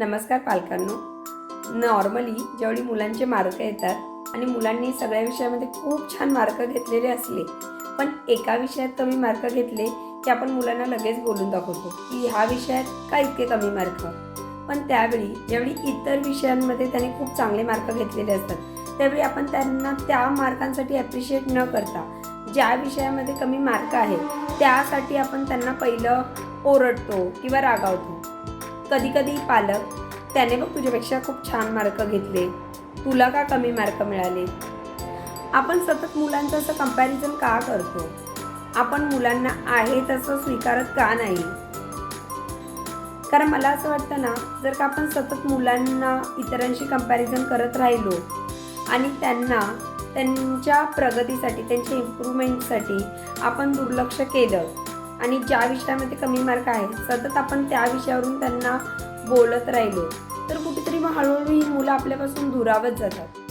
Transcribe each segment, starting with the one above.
नमस्कार पालकांनो. नॉर्मली ज्यावेळी मुलांचे मार्क येतात आणि मुलांनी सगळ्या विषयामध्ये खूप छान मार्क घेतलेले असले पण एका विषयात कमी मार्क घेतले की आपण मुलांना लगेच बोलून दाखवतो की ह्या विषयात का इतके कमी मार्क? पण त्यावेळी ज्यावेळी इतर विषयांमध्ये त्यांनी खूप चांगले मार्क घेतलेले असतात त्यावेळी आपण त्यांना त्या मार्कांसाठी ॲप्रिशिएट न करता ज्या विषयामध्ये कमी मार्क आहे त्यासाठी आपण त्यांना पहिलं ओरडतो किंवा रागावतो. कधी कधी पालक त्याने बघ तुझ्यापेक्षा खूप छान मार्क घेतले. तुला का कमी मार्क मिळाले? आपण सतत मुलांचं असं कंपॅरिझन का करतो? आपण मुलांना आहे तसं स्वीकारत का नाही? कारण मला असं वाटतं ना जर का आपण सतत मुलांना इतरांशी कंपॅरिझन करत राहिलो आणि त्यांना त्यांच्या प्रगतीसाठी त्यांच्या इम्प्रूव्हमेंटसाठी आपण दुर्लक्ष केलं आणि ज्या विषयामध्ये कमी मार्क आहे सतत आपण त्या विषयावरून त्यांना बोलत राहिलो तर कुठेतरी मग हळूहळू ही मुलं आपल्यापासून दुरावत जातात.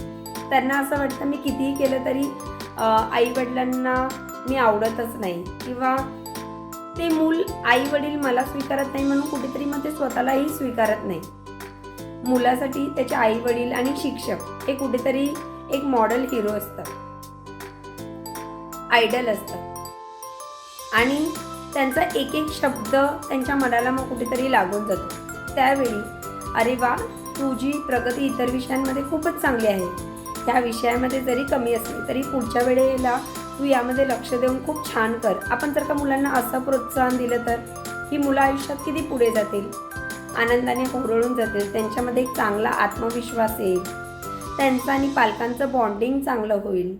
त्यांना असं वाटतं मी कितीही केलं तरी आईवडिलांना मी आवडतच नाही. किंवा ते मूल आई वडील मला स्वीकारत नाही म्हणून कुठेतरी मग ते स्वतःलाही स्वीकारत नाही. मुलासाठी त्याचे आई वडील आणि शिक्षक हे कुठेतरी एक मॉडेल हिरो असतात. आयडल असतात. आणि त्यांचा एक एक शब्द त्यांच्या मनाला मग कुठेतरी लागून जातो. त्यावेळी अरे वा तुझी प्रगती इतर विषयांमध्ये खूपच चांगली आहे. ह्या विषयामध्ये जरी कमी असली तरी पुढच्या वेळेला तू यामध्ये लक्ष देऊन खूप छान कर. आपण जर का मुलांना असं प्रोत्साहन दिलं तर ही मुलं आयुष्यात किती पुढे जातील? आनंदाने होरळून जातील. त्यांच्यामध्ये एक चांगला आत्मविश्वास येईल. त्यांचं आणि पालकांचं बॉन्डिंग चांगलं होईल.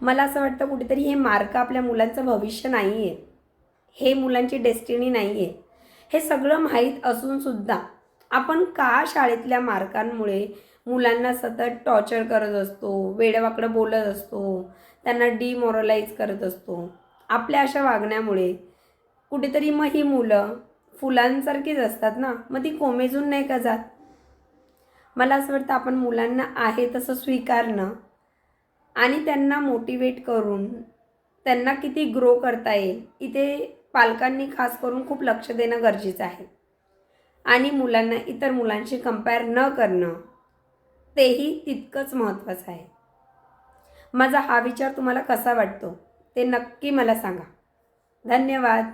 मला असं वाटतं कुठेतरी हे मार्क आपल्या मुलांचं भविष्य नाही आहे हे मुलांची डेस्टिनी नाही आहे हे सगळं माहीत असूनसुद्धा आपण का शाळेतल्या मार्कांमुळे मुलांना सतत टॉर्चर करत असतो वेडवाकडं बोलत असतो त्यांना डिमॉरलाईज करत असतो? आपल्या अशा वागण्यामुळे कुठेतरी मग ही मुलं फुलांसारखीच असतात ना? मग ती कोमेजून नाही का जात? मला असं वाटतं आपण मुलांना आहे तसं स्वीकारणं आणि त्यांना मोटिवेट करून त्यांना किती ग्रो करता येईल इथे पालकांनी खास करून खूप लक्ष देणं गरजेचं आहे. आणि मुलांना इतर मुलांशी कंपेअर न करणं तेही तितकंच महत्त्वाचं आहे. माझा हा विचार तुम्हाला कसा वाटतो ते नक्की मला सांगा. धन्यवाद.